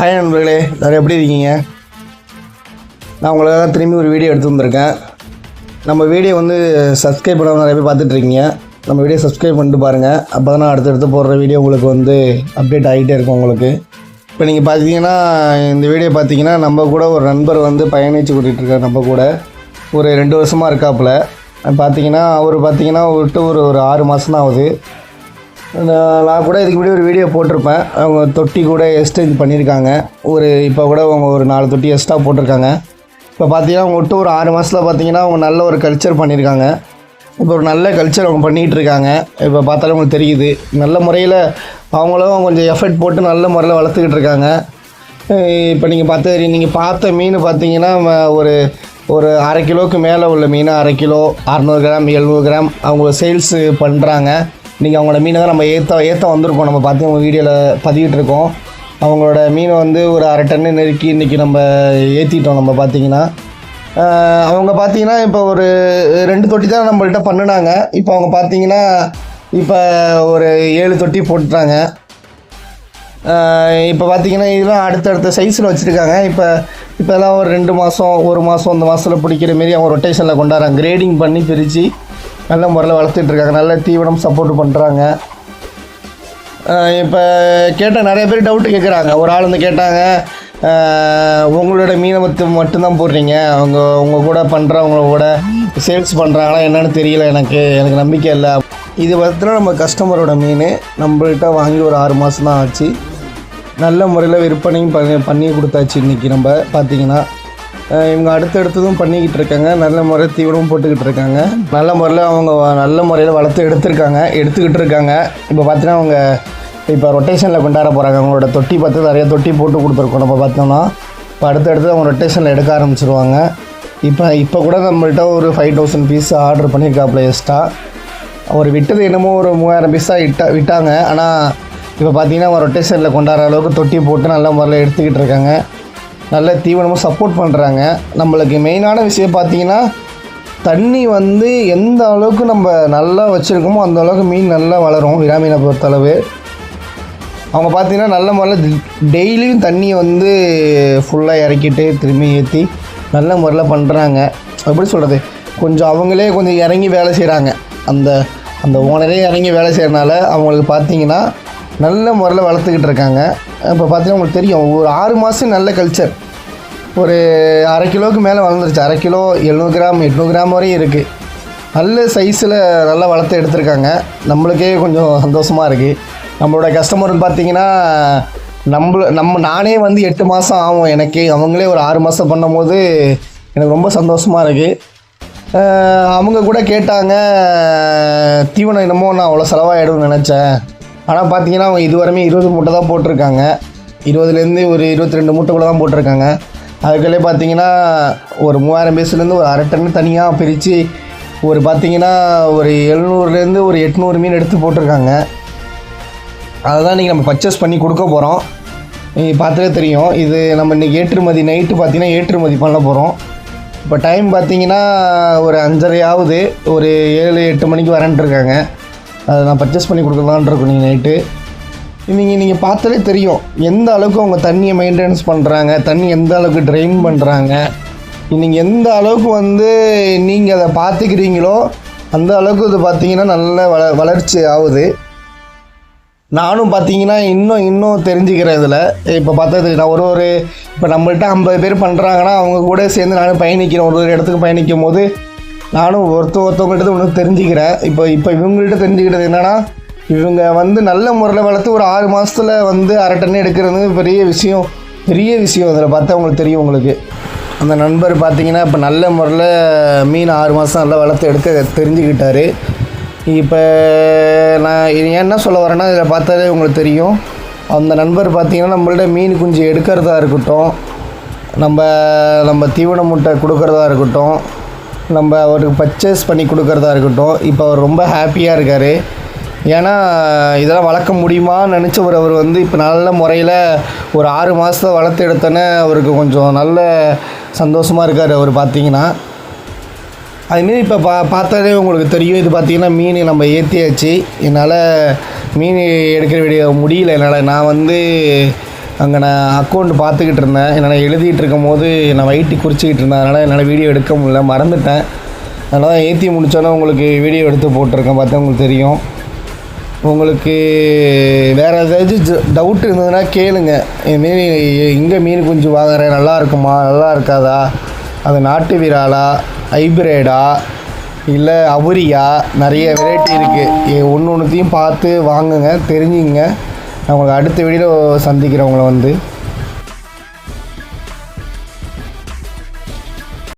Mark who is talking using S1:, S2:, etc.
S1: Hi நண்பர்களே எல்லோரும் எப்படி இருக்கீங்க? நான் உங்களுக்காக திரும்பி ஒரு வீடியோ எடுத்து வந்திருக்கேன். நம்ம வீடியோ வந்து சப்ஸ்கிரைப் பண்ணாமல் நிறைய பேர் பார்த்துட்ருக்கீங்க நம்ம வீடியோ சப்ஸ்கிரைப் பண்ணிட்டு பாருங்கள் அப்போ தான் நான் அடுத்தடுத்து போடுற வீடியோ உங்களுக்கு வந்து அப்டேட் ஆகிட்டே இருக்கும் உங்களுக்கு. இப்போ நீங்கள் பார்த்தீங்கன்னா இந்த வீடியோ பார்த்தீங்கன்னா நம்ம கூட ஒரு நண்பர் வந்து பயணித்து கூட்டிகிட்டு இருக்கார் நம்ம கூட. ஒரு ரெண்டு வருஷமாக இருக்காப்புல. பார்த்தீங்கன்னா அவர் பார்த்தீங்கன்னா விட்டு ஒரு ஒரு ஆறு மாதம் தான் ஆகுது. நான் நான் கூட இதுக்கு முன்னாடி ஒரு வீடியோ போட்டிருப்பேன். அவங்க தொட்டி கூட எக்ஸ்டேஞ்ச் பண்ணியிருக்காங்க. ஒரு இப்போ கூட அவங்க ஒரு நாலு தொட்டி எக்ஸ்ட்ரா போட்டிருக்காங்க. இப்போ பார்த்தீங்கன்னா அவங்க விட்டு ஒரு ஆறு மாதத்தில் பார்த்தீங்கன்னா அவங்க நல்ல ஒரு கல்ச்சர் பண்ணியிருக்காங்க. இப்போ ஒரு நல்ல கல்ச்சர் அவங்க பண்ணிகிட்டு இருக்காங்க. இப்போ பார்த்தாலே உங்களுக்கு தெரியுது. நல்ல முறையில் அவங்களும் கொஞ்சம் எஃபர்ட் போட்டு நல்ல முறையில் வளர்த்துக்கிட்டு இருக்காங்க. இப்போ நீங்கள் பார்த்து நீங்கள் பார்த்த மீன் பார்த்தீங்கன்னா ஒரு ஒரு அரை கிலோவுக்கு மேலே உள்ள மீன் அரை கிலோ அறநூறு கிராம் எழுநூறு கிராம் அவங்க சேல்ஸு பண்ணுறாங்க இன்றைக்கி அவங்களோட மீனை தான் நம்ம ஏற்ற ஏற்ற வந்திருக்கோம். நம்ம பார்த்து அவங்க வீடியோவில் பதிவிட்டு இருக்கோம். அவங்களோட மீனை வந்து ஒரு அரை டன்னு நெருக்கி இன்றைக்கி நம்ம ஏற்றிட்டோம் நம்ம பார்த்திங்கன்னா. அவங்க பார்த்தீங்கன்னா இப்போ ஒரு ரெண்டு தொட்டி தான் நம்மள்கிட்ட பண்ணினாங்க. இப்போ அவங்க பார்த்தீங்கன்னா இப்போ ஒரு ஏழு தொட்டி போட்டுட்டாங்க. இப்போ பார்த்தீங்கன்னா இதெல்லாம் அடுத்தடுத்த சைஸில் வச்சுருக்காங்க. இப்போ இப்போல்லாம் ஒரு ரெண்டு மாதம் ஒரு மாதம் அந்த மாதத்தில் பிடிக்கிற மாரி அவங்க ரொட்டேஷனில் கொண்டாடுறாங்க. கிரேடிங் பண்ணி பிரித்து நல்ல முறையில் வளர்த்துட்டு இருக்காங்க. நல்ல தீவனம் சப்போர்ட் பண்ணுறாங்க இப்போ கேட்டால் நிறைய பேர் டவுட்டு கேட்குறாங்க ஒரு ஆள் வந்து கேட்டாங்க உங்களோட மீனை மட்டும்தான் போடுறீங்க. அவங்க உங்கள் கூட பண்ணுறவங்க கூட சேல்ஸ் பண்ணுறாங்களா என்னன்னு தெரியல. எனக்கு எனக்கு நம்பிக்கை இல்லை. இது பார்த்தீங்கன்னா நம்ம கஸ்டமரோட மீன் நம்மள்கிட்ட வாங்கி ஒரு ஆறு மாதம் தான் ஆச்சு. நல்ல முறையில் விற்பனையும் பண்ணி பண்ணி கொடுத்தாச்சு இன்றைக்கி நம்ம. பார்த்தீங்கன்னா இவங்க அடுத்தடுத்ததும் பண்ணிக்கிட்டு இருக்காங்க. நல்ல முறை தீவிரம் போட்டுக்கிட்டு இருக்காங்க. நல்ல முறையில் அவங்க நல்ல முறையில் வளர்த்து எடுத்திருக்காங்க. எடுத்துக்கிட்டு இருக்காங்க. இப்போ பார்த்தீங்கன்னா அவங்க இப்போ ரொட்டேஷனில் கொண்டாட போகிறாங்க அவங்களோட தொட்டி பார்த்து நிறைய தொட்டி போட்டு கொடுத்துருக்கோம். நம்ம பார்த்தோம்னா இப்போ அடுத்தடுத்து அவங்க ரொட்டேஷனில் எடுக்க ஆரம்பிச்சிருவாங்க. இப்போ இப்போ கூட நம்மள்கிட்ட ஒரு ஃபைவ் தௌசண்ட் பீஸ் ஆர்டர் பண்ணியிருக்காப்புல எக்ஸ்ட்ரா அவர் விட்டது என்னமோ ஒரு மூவாயிரம் பீஸாக விட்டா விட்டாங்க. ஆனால் இப்போ பார்த்தீங்கன்னா அவங்க ரொட்டேஷனில் கொண்டாடுற அளவுக்கு தொட்டி போட்டு நல்ல முறையில் எடுத்துக்கிட்டு இருக்காங்க. நல்ல தீவிரமாக சப்போர்ட் பண்ணுறாங்க நம்மளுக்கு மெயினான விஷயம் பார்த்தீங்கன்னா தண்ணி வந்து எந்த அளவுக்கு நம்ம நல்லா வச்சுருக்கோமோ அந்த அளவுக்கு மீன் நல்லா வளரும் விராமீனை பொறுத்தளவு. அவங்க பார்த்தீங்கன்னா நல்ல முறையில் டெய்லியும் தண்ணியை வந்து ஃபுல்லாக இறக்கிட்டு திரும்பி ஏற்றி நல்ல முறையில் பண்ணுறாங்க எப்படி சொல்கிறது கொஞ்சம் அவங்களே கொஞ்சம் இறங்கி வேலை செய்கிறாங்க அந்த அந்த ஓனரே இறங்கி வேலை செய்கிறனால அவங்களுக்கு பார்த்தீங்கன்னா நல்ல முறையில் வளர்த்துக்கிட்டு இருக்காங்க. இப்போ பார்த்தீங்கன்னா உங்களுக்கு தெரியும் ஒரு ஆறு மாதம் நல்ல கல்ச்சர் ஒரு அரை கிலோவுக்கு மேலே வளர்ந்துருச்சு. அரை கிலோ எழுநூறு கிராம் எட்நூறு கிராம் வரையும் இருக்குது நல்ல சைஸில் நல்லா வளர்த்து எடுத்திருக்காங்க. நம்மளுக்கே கொஞ்சம் சந்தோஷமாக இருக்குது நம்மளோட கஸ்டமர்னு பார்த்தீங்கன்னா நம்மள நம்ம நானே வந்து எட்டு மாதம் ஆகும் எனக்கு. அவங்களே ஒரு ஆறு மாதம் பண்ணும்போது எனக்கு ரொம்ப சந்தோஷமாக இருக்குது அவங்க கூட கேட்டாங்க தீவனம் என்னமோ நான் அவ்வளோ செலவாகிடும்னு நினச்சேன். ஆனால் பார்த்தீங்கன்னா அவங்க இதுவரையுமே இருபது மூட்டை தான் போட்டிருக்காங்க. இருபதுலேருந்து ஒரு இருபத்தி ரெண்டு மூட்டைக்குள்ளே தான் போட்டிருக்காங்க. அதுக்குள்ளே பார்த்தீங்கன்னா ஒரு மூவாயிரம் பேசுலேருந்து ஒரு அரை டன் தனியாக பிரித்து ஒரு பார்த்தீங்கன்னா ஒரு எழுநூறுலேருந்து ஒரு எட்நூறு மீன் எடுத்து போட்டிருக்காங்க. அதை தான் இன்றைக்கி நம்ம பர்ச்சேஸ் பண்ணி கொடுக்க போகிறோம் நீங்கள் பார்த்தாலே தெரியும். இது நம்ம இன்றைக்கி ஏற்றுமதி நைட்டு பார்த்தீங்கன்னா ஏற்றுமதி பண்ண போகிறோம் இப்போ டைம் பார்த்தீங்கன்னா ஒரு அஞ்சரை ஆகுது ஒரு ஏழு எட்டு மணிக்கு வரேன்ட்டு இருக்காங்க. அதை நான் பர்ச்சேஸ் பண்ணி கொடுக்கலான் இருக்கோம் நீங்கள் நைட்டு நீங்கள் நீங்கள் பார்த்தாலே தெரியும். எந்த அளவுக்கு அவங்க தண்ணியை மெயின்டெனன்ஸ் பண்ணுறாங்க தண்ணி எந்த அளவுக்கு ட்ரெயின் பண்ணுறாங்க நீங்கள் எந்த அளவுக்கு வந்து நீங்கள் அதை பார்த்துக்கிறீங்களோ அந்த அளவுக்கு இது பார்த்தீங்கன்னா நல்ல வள வளர்ச்சி ஆகுது. நானும் பார்த்தீங்கன்னா இன்னும் இன்னும் தெரிஞ்சுக்கிறேன் இதில். இப்போ பார்த்தது நான் ஒரு ஒரு இப்போ நம்மள்கிட்ட ஐம்பது பேர் பண்ணுறாங்கன்னா அவங்க கூட சேர்ந்து நானும் பயணிக்கிறேன். ஒரு ஒரு இடத்துக்கு பயணிக்கும் போது நானும் ஒருத்த ஒருத்தவங்கள்ட்ட ஒன்று தெரிஞ்சுக்கிறேன். இப்போ இப்போ இவங்கள்ட்ட தெரிஞ்சுக்கிட்டது என்னென்னா இவங்க வந்து நல்ல முறையில் வளர்த்து ஒரு ஆறு மாதத்தில் வந்து அரை டன் எடுக்கிறது பெரிய விஷயம் பெரிய விஷயம் அதில் பார்த்தா உங்களுக்கு தெரியும் உங்களுக்கு. அந்த நண்பர் பார்த்தீங்கன்னா இப்போ நல்ல முறையில் மீன் ஆறு மாதம் நல்லா வளர்த்து எடுக்க தெரிஞ்சுக்கிட்டார். இப்போ நான் ஏன் என்ன சொல்ல வரேன்னா இதில் பார்த்தாலே உங்களுக்கு தெரியும். அந்த நண்பர் பார்த்தீங்கன்னா நம்மள்ட்ட மீன் குஞ்சு எடுக்கிறதா இருக்கட்டும் நம்ம நம்ம தீவன முட்டை கொடுக்குறதா இருக்கட்டும் நம்ம அவருக்கு பர்ச்சேஸ் பண்ணி கொடுக்குறதா இருக்கட்டும் இப்போ அவர் ரொம்ப ஹாப்பியாக இருக்கார். ஏன்னா இதெல்லாம் வளர்க்க முடியுமான்னு நினச்சவர் அவர் வந்து இப்போ நல்ல முறையில் ஒரு ஆறு மாதத்தை வளர்த்து எடுத்தோன்னே அவருக்கு கொஞ்சம் நல்ல சந்தோஷமாக இருக்கார் அவர் பார்த்தீங்கன்னா அதுமாரி இப்போ பா பார்த்தாலே உங்களுக்கு தெரியும். இது பார்த்தீங்கன்னா மீன் நம்ம ஏற்றியாச்சு என்னால் மீன் எடுக்கிற வேண்டிய முடியல. என்னால் நான் வந்து அங்கே நான் அக்கௌண்ட் பார்த்துக்கிட்டு இருந்தேன். நான் எழுதிட்டு இருக்கும் போது நான் வயிற்று குறிச்சிக்கிட்டு இருந்தேன் அதனால் என்னால் வீடியோ எடுக்க முடியல. மறந்துட்டேன். அதனால் தான் ஏற்றி முடித்தோன்னே உங்களுக்கு வீடியோ எடுத்து போட்டிருக்கேன். பார்த்தா உங்களுக்கு தெரியும். உங்களுக்கு வேறு ஏதாச்சும் டவுட் இருந்ததுன்னா கேளுங்க. மீன் இங்கே மீன் குஞ்சு வாங்குறேன் நல்லா இருக்குமா? நல்லா இருக்காதா? அது நாட்டு விராலா? ஹைப்ரேடா? இல்லை அவுரியா? நிறைய வெரைட்டி இருக்குது ஒன்று ஒன்றுத்தையும் பார்த்து வாங்குங்க. தெரிஞ்சுங்க நான் உங்களுக்கு அடுத்த வீடியோ சந்திக்கிறவங்கள வந்து.